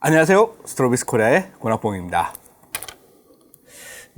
안녕하세요. 스트로비스 코리아의 권학봉입니다.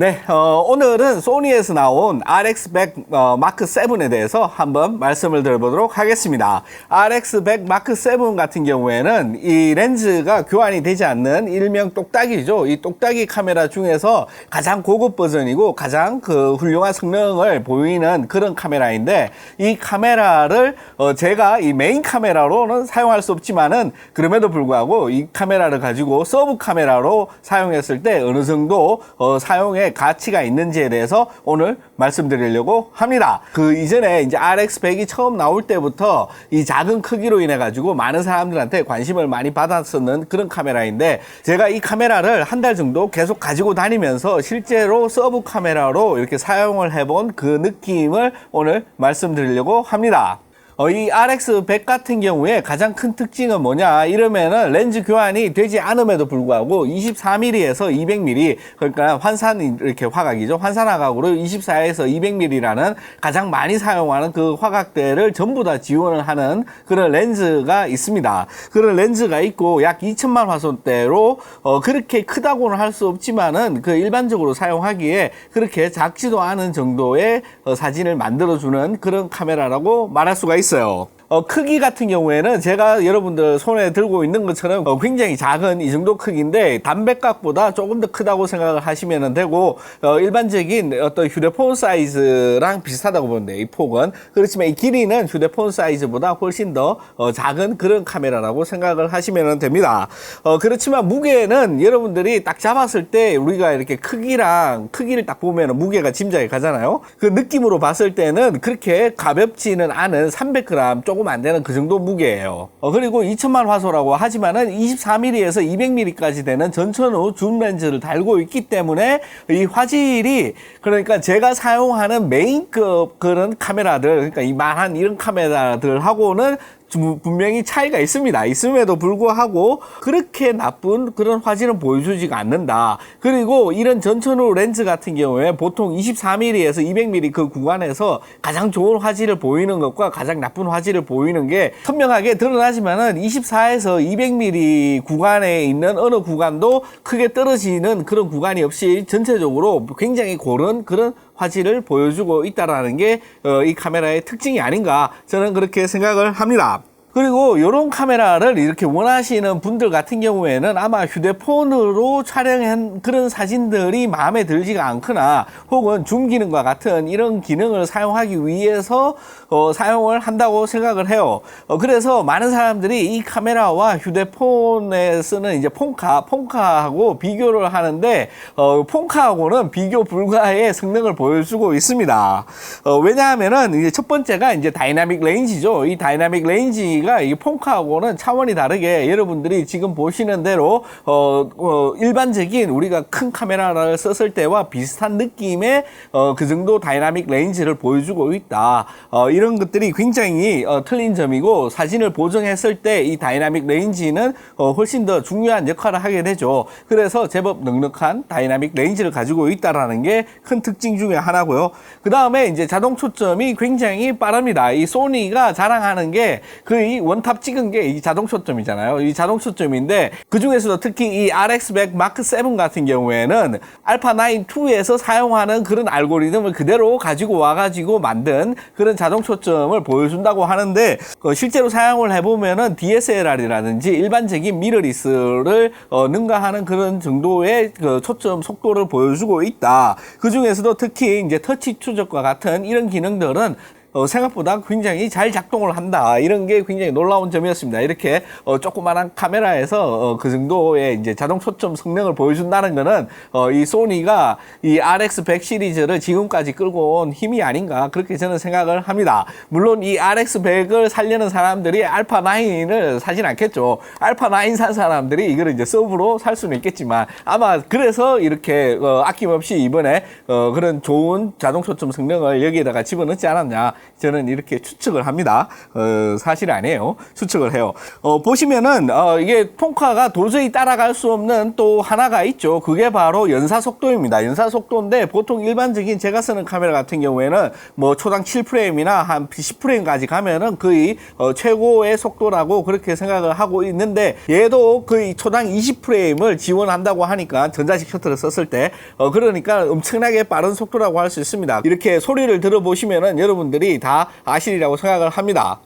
네, 어, 오늘은 소니에서 나온 RX100 어, 마크 7에 대해서 한번 말씀을 드려보도록 하겠습니다. RX100 마크 7 같은 경우에는 이 렌즈가 교환이 되지 않는 일명 똑딱이죠. 이 똑딱이 카메라 중에서 가장 고급 버전이고 가장 그 훌륭한 성능을 보이는 그런 카메라인데 이 카메라를 어, 제가 이 메인 카메라로는 사용할 수 없지만은 그럼에도 불구하고 이 카메라를 가지고 서브 카메라로 사용했을 때 어느 정도 어, 사용에 가치가 있는지에 대해서 오늘 말씀드리려고 합니다. 그 이전에 이제 RX100이 처음 나올 때부터 이 작은 크기로 인해 가지고 많은 사람들한테 관심을 많이 받았었는 그런 카메라인데 제가 이 카메라를 한 달 정도 계속 가지고 다니면서 실제로 서브 카메라로 이렇게 사용을 해본 그 느낌을 오늘 말씀드리려고 합니다. 어, 이 RX100 같은 경우에 가장 큰 특징은 뭐냐? 이러면은 렌즈 교환이 되지 않음에도 불구하고 24mm에서 200mm 그러니까 환산 이렇게 화각이죠. 환산 화각으로 24에서 200mm라는 가장 많이 사용하는 그 화각대를 전부 다 지원을 하는 그런 렌즈가 있습니다. 그런 렌즈가 있고 약 2천만 화소대로 어, 그렇게 크다고는 할 수 없지만은 그 일반적으로 사용하기에 그렇게 작지도 않은 정도의 어, 사진을 만들어주는 그런 카메라라고 말할 수가 있습니다. 있어요. 어, 크기 같은 경우에는 제가 여러분들 손에 들고 있는 것처럼 어, 굉장히 작은 이 정도 크기인데 담배각보다 조금 더 크다고 생각을 하시면 되고 어, 일반적인 어떤 휴대폰 사이즈랑 비슷하다고 보는데 이 폭은 그렇지만 이 길이는 휴대폰 사이즈보다 훨씬 더 어, 작은 그런 카메라라고 생각을 하시면 됩니다. 어, 그렇지만 무게는 여러분들이 딱 잡았을 때 우리가 이렇게 크기랑 크기를 딱 보면 무게가 짐작이 가잖아요. 그 느낌으로 봤을 때는 그렇게 가볍지는 않은 300g 조금 안 되는 그 정도 무게예요. 어, 그리고 2000만 화소라고 하지만은 24mm에서 200mm까지 되는 전천후 줌 렌즈를 달고 있기 때문에 이 화질이 그러니까 제가 사용하는 메인급 그런 카메라들 그러니까 이만한 이런 카메라들하고는 좀 분명히 차이가 있습니다. 있음에도 불구하고 그렇게 나쁜 그런 화질은 보여주지가 않는다. 그리고 이런 전천후 렌즈 같은 경우에 보통 24mm에서 200mm 그 구간에서 가장 좋은 화질을 보이는 것과 가장 나쁜 화질을 보이는 게 선명하게 드러나지만은 24에서 200mm 구간에 있는 어느 구간도 크게 떨어지는 그런 구간이 없이 전체적으로 굉장히 고른 그런 화질을 보여주고 있다라는 게 이 카메라의 특징이 아닌가 저는 그렇게 생각을 합니다. 그리고 이런 카메라를 이렇게 원하시는 분들 같은 경우에는 아마 휴대폰으로 촬영한 그런 사진들이 마음에 들지가 않거나 혹은 줌 기능과 같은 이런 기능을 사용하기 위해서 어, 사용을 한다고 생각을 해요. 어, 그래서 많은 사람들이 이 카메라와 휴대폰에 쓰는 이제 폰카, 폰카하고 비교를 하는데 어, 폰카하고는 비교 불가의 성능을 보여주고 있습니다. 어, 왜냐하면은 이제 첫 번째가 이제 다이나믹 레인지죠. 이 다이나믹 레인지 가 이 폰카하고는 차원이 다르게 여러분들이 지금 보시는 대로 어, 어, 일반적인 우리가 큰 카메라를 썼을 때와 비슷한 느낌의 어, 그 정도 다이나믹 레인지를 보여주고 있다. 어, 이런 것들이 굉장히 어, 틀린 점이고 사진을 보정했을 때 이 다이나믹 레인지는 어, 훨씬 더 중요한 역할을 하게 되죠. 그래서 제법 넉넉한 다이나믹 레인지를 가지고 있다라는 게 큰 특징 중에 하나고요. 그 다음에 이제 자동 초점이 굉장히 빠릅니다. 이 소니가 자랑하는 게거 의 원탑 찍은 게 이 자동 초점이잖아요. 이 자동 초점인데 그 중에서도 특히 이 RX100 마크 7 같은 경우에는 알파 9 2에서 사용하는 그런 알고리즘을 그대로 가지고 와가지고 만든 그런 자동 초점을 보여준다고 하는데 어, 실제로 사용을 해보면은 DSLR이라든지 일반적인 미러리스를 어, 능가하는 그런 정도의 그 초점 속도를 보여주고 있다. 그 중에서도 특히 이제 터치 추적과 같은 이런 기능들은 어, 생각보다 굉장히 잘 작동을 한다. 이런 게 굉장히 놀라운 점이었습니다. 이렇게 어, 조그마한 카메라에서 어, 그 정도의 이제 자동 초점 성능을 보여준다는 거는 어, 이 소니가 이 RX100 시리즈를 지금까지 끌고 온 힘이 아닌가 그렇게 저는 생각을 합니다. 물론 이 RX100을 살려는 사람들이 알파 9을 사진 않겠죠. 알파 9 산 사람들이 이거를 이제 서브로 살 수는 있겠지만 아마 그래서 이렇게 어, 아낌없이 이번에 어, 그런 좋은 자동 초점 성능을 여기에다가 집어넣지 않았냐 저는 이렇게 추측을 합니다. 어, 사실 아니에요. 추측을 해요. 어, 보시면은 어, 이게 통카가 도저히 따라갈 수 없는 또 하나가 있죠. 그게 바로 연사 속도입니다. 연사 속도인데 보통 일반적인 제가 쓰는 카메라 같은 경우에는 뭐 초당 7프레임이나 한 10프레임까지 가면은 거의 어, 최고의 속도라고 그렇게 생각을 하고 있는데 얘도 거의 초당 20프레임을 지원한다고 하니까 전자식 셔터를 썼을 때 어, 그러니까 엄청나게 빠른 속도라고 할 수 있습니다. 이렇게 소리를 들어보시면은 여러분들이 다 아시리라고 생각을 합니다.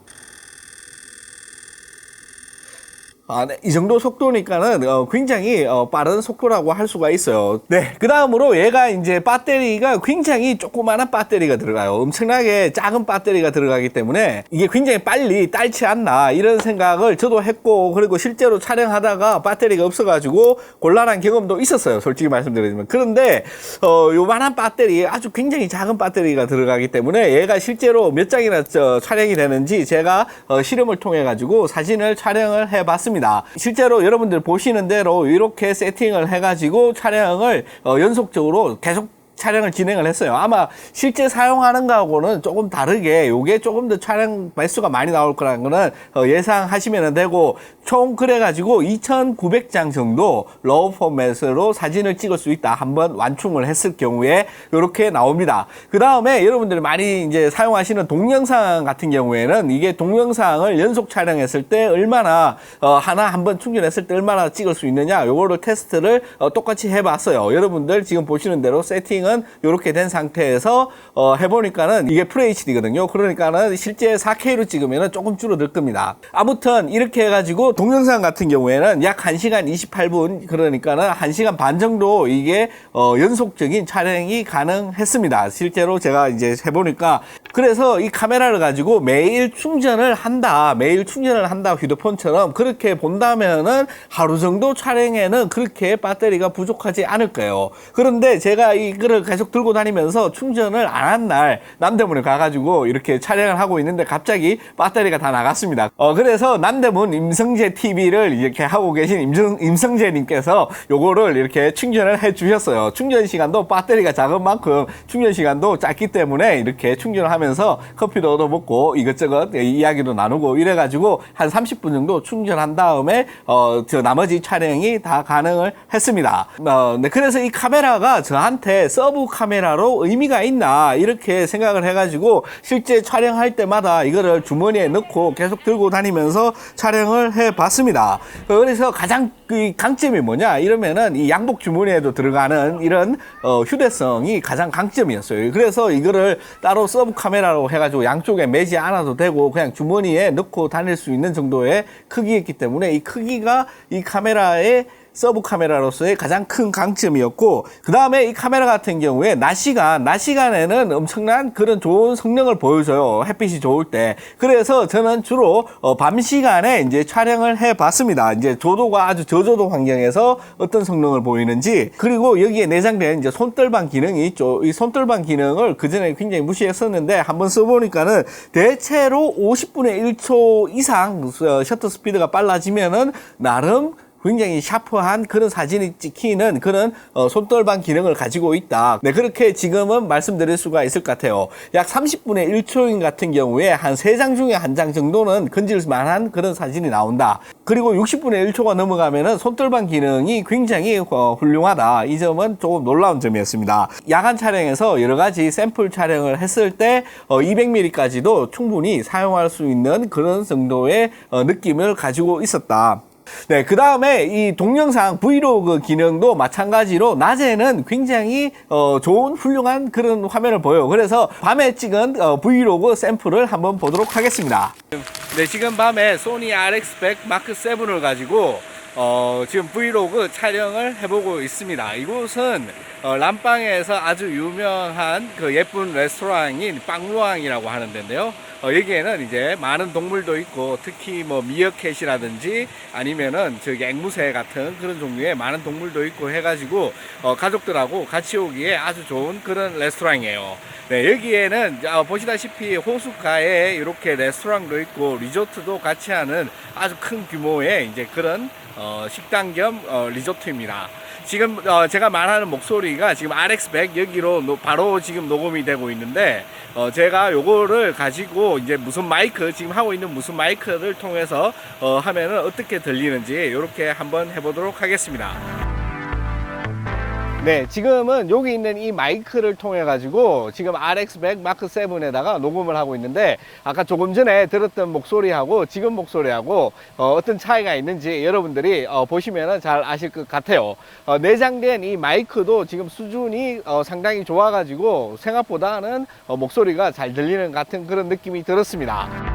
아, 네. 이 정도 속도니까는 어, 굉장히 어, 빠른 속도라고 할 수가 있어요. 네, 그 다음으로 얘가 이제 배터리가 굉장히 조그마한 배터리가 들어가요. 엄청나게 작은 배터리가 들어가기 때문에 이게 굉장히 빨리 딸지 않나 이런 생각을 저도 했고 그리고 실제로 촬영하다가 배터리가 없어가지고 곤란한 경험도 있었어요. 솔직히 말씀드리면 그런데 어, 요만한 배터리 아주 굉장히 작은 배터리가 들어가기 때문에 얘가 실제로 몇 장이나 저, 촬영이 되는지 제가 어, 실험을 통해 가지고 사진을 촬영을 해봤습니다. 실제로 여러분들 보시는 대로 이렇게 세팅을 해가지고 촬영을 어, 연속적으로 계속 촬영을 진행을 했어요. 아마 실제 사용하는 거하고는 조금 다르게 요게 조금 더 촬영枚수가 많이 나올 거라는 거는 어, 예상하시면 되고 총 그래가지고 2,900장 정도 로우 포맷으로 사진을 찍을 수 있다. 한번 완충을 했을 경우에 이렇게 나옵니다. 그 다음에 여러분들이 많이 이제 사용하시는 동영상 같은 경우에는 이게 동영상을 연속 촬영했을 때 얼마나 어, 하나 한번 충전했을 때 얼마나 찍을 수 있느냐 요거를 테스트를 어, 똑같이 해봤어요. 여러분들 지금 보시는 대로 세팅 은 이렇게 된 상태에서 어, 해보니까는 이게 FHD거든요. 그러니까는 실제 4K로 찍으면 조금 줄어들 겁니다. 아무튼 이렇게 해가지고 동영상 같은 경우에는 약 1시간 28분 그러니까는 1시간 반 정도 이게 어, 연속적인 촬영이 가능했습니다. 실제로 제가 이제 해보니까 그래서 이 카메라를 가지고 매일 충전을 한다. 매일 충전을 한다. 휴대폰처럼 그렇게 본다면은 하루 정도 촬영에는 그렇게 배터리가 부족하지 않을 거예요. 그런데 제가 이거를 계속 들고 다니면서 충전을 안 한 날 남대문에 가가지고 이렇게 촬영을 하고 있는데 갑자기 배터리가 다 나갔습니다. 어, 그래서 남대문 임성재 TV를 이렇게 하고 계신 임성, 임성재님께서 요거를 이렇게 충전을 해 주셨어요. 충전 시간도 배터리가 작은 만큼 충전 시간도 짧기 때문에 이렇게 충전을 하면 서 커피도 얻어 먹고 이것저것 이야기도 나누고 이래가지고 한 30분 정도 충전한 다음에 어, 저 나머지 촬영이 다 가능을 했습니다. 어, 네, 그래서 이 카메라가 저한테 서브 카메라로 의미가 있나 이렇게 생각을 해가지고 실제 촬영할 때마다 이거를 주머니에 넣고 계속 들고 다니면서 촬영을 해봤습니다. 그래서 가장 그 강점이 뭐냐 이러면은 이 양복 주머니에도 들어가는 이런 어, 휴대성이 가장 강점이었어요. 그래서 이거를 따로 서브 카메라 로 해가지고 양쪽에 매지 않아도 되고 그냥 주머니에 넣고 다닐 수 있는 정도의 크기였기 때문에 이 크기가 이 카메라의 서브 카메라로서의 가장 큰 강점이었고 그 다음에 이 카메라 같은 경우에 낮 시간 낮 시간에는 엄청난 그런 좋은 성능을 보여줘요. 햇빛이 좋을 때. 그래서 저는 주로 어, 밤 시간에 이제 촬영을 해봤습니다. 이제 조도가 아주 저조도 환경에서 어떤 성능을 보이는지 그리고 여기에 내장된 이제 손떨방 기능이 있죠. 이 손떨방 기능을 그 전에 굉장히 무시했었는데 한번 써보니까는 대체로 50분의 1초 이상 어, 셔터 스피드가 빨라지면은 나름 굉장히 샤프한 그런 사진이 찍히는 그런 어, 손떨방 기능을 가지고 있다. 네, 그렇게 지금은 말씀드릴 수가 있을 것 같아요. 약 30분의 1초인 같은 경우에 한 3장 중에 한 장 정도는 건질 만한 그런 사진이 나온다. 그리고 60분의 1초가 넘어가면은 손떨방 기능이 굉장히 어, 훌륭하다. 이 점은 조금 놀라운 점이었습니다. 야간 촬영에서 여러 가지 샘플 촬영을 했을 때 어, 200mm까지도 충분히 사용할 수 있는 그런 정도의 어, 느낌을 가지고 있었다. 네, 그 다음에 이 동영상 브이로그 기능도 마찬가지로 낮에는 굉장히 어, 좋은 훌륭한 그런 화면을 보여요. 그래서 밤에 찍은 어, 브이로그 샘플을 한번 보도록 하겠습니다. 네, 지금 밤에 소니 RX100 마크 7을 가지고 어, 지금 브이로그 촬영을 해보고 있습니다. 이곳은 어, 람빵에서 아주 유명한 그 예쁜 레스토랑인 빵루앙이라고 하는 데인데요. 어, 여기에는 이제 많은 동물도 있고 특히 뭐 미어캣이라든지 아니면은 저기 앵무새 같은 그런 종류의 많은 동물도 있고 해가지고 어, 가족들하고 같이 오기에 아주 좋은 그런 레스토랑이에요. 네, 여기에는 어, 보시다시피 호숫가에 이렇게 레스토랑도 있고 리조트도 같이 하는 아주 큰 규모의 이제 그런 어, 식당 겸 어, 리조트입니다. 지금 어, 제가 말하는 목소리가 지금 RX100 여기로 노- 바로 지금 녹음이 되고 있는데 어, 제가 요거를 가지고 이제 무슨 마이크 지금 하고 있는 무슨 마이크를 통해서 어, 하면은 어떻게 들리는지 이렇게 한번 해보도록 하겠습니다. 네, 지금은 여기 있는 이 마이크를 통해 가지고 지금 RX100 마크 7에다가 녹음을 하고 있는데 아까 조금 전에 들었던 목소리하고 지금 목소리하고 어, 떤 차이가 있는지 여러분들이 어, 보시면 잘 아실 것 같아요. 어, 내장된 이 마이크도 지금 수준이 어, 상당히 좋아 가지고 생각보다는 어, 목소리가 잘 들리는 같은 그런 느낌이 들었습니다.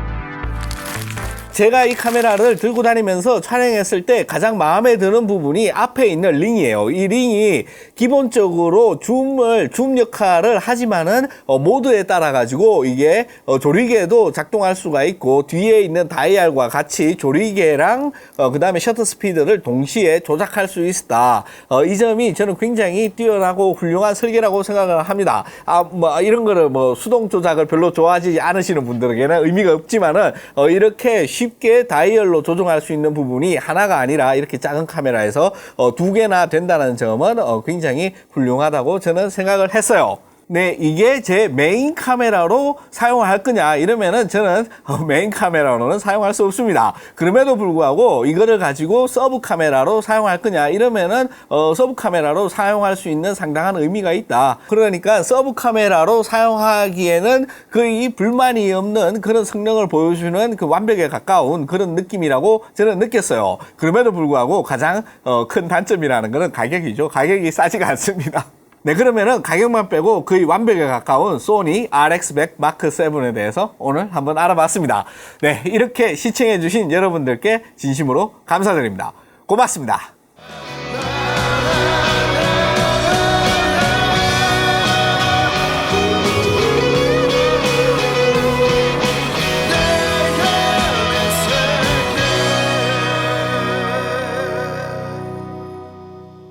제가 이 카메라를 들고 다니면서 촬영했을 때 가장 마음에 드는 부분이 앞에 있는 링이에요. 이 링이 기본적으로 줌을 줌 역할을 하지만은 어, 모드에 따라 가지고 이게 어, 조리개도 작동할 수가 있고 뒤에 있는 다이얼과 같이 조리개랑 어, 그다음에 셔터 스피드를 동시에 조작할 수 있다. 어, 이 점이 저는 굉장히 뛰어나고 훌륭한 설계라고 생각을 합니다. 아, 뭐 이런 거를 뭐 수동 조작을 별로 좋아하지 않으시는 분들에게는 의미가 없지만은 어, 이렇게 쉽게 다이얼로 조정할 수 있는 부분이 하나가 아니라 이렇게 작은 카메라에서 어, 두 개나 된다는 점은 어, 굉장히 훌륭하다고 저는 생각을 했어요. 네, 이게 제 메인 카메라로 사용할 거냐 이러면은 저는 어, 메인 카메라로는 사용할 수 없습니다. 그럼에도 불구하고 이거를 가지고 서브 카메라로 사용할 거냐 이러면은 어, 서브 카메라로 사용할 수 있는 상당한 의미가 있다. 그러니까 서브 카메라로 사용하기에는 거의 불만이 없는 그런 성능을 보여주는 그 완벽에 가까운 그런 느낌이라고 저는 느꼈어요. 그럼에도 불구하고 가장 어, 큰 단점이라는 것은 가격이죠. 가격이 싸지가 않습니다. 네, 그러면은 가격만 빼고 거의 완벽에 가까운 소니 RX100 마크 7에 대해서 오늘 한번 알아봤습니다. 네, 이렇게 시청해주신 여러분들께 진심으로 감사드립니다. 고맙습니다.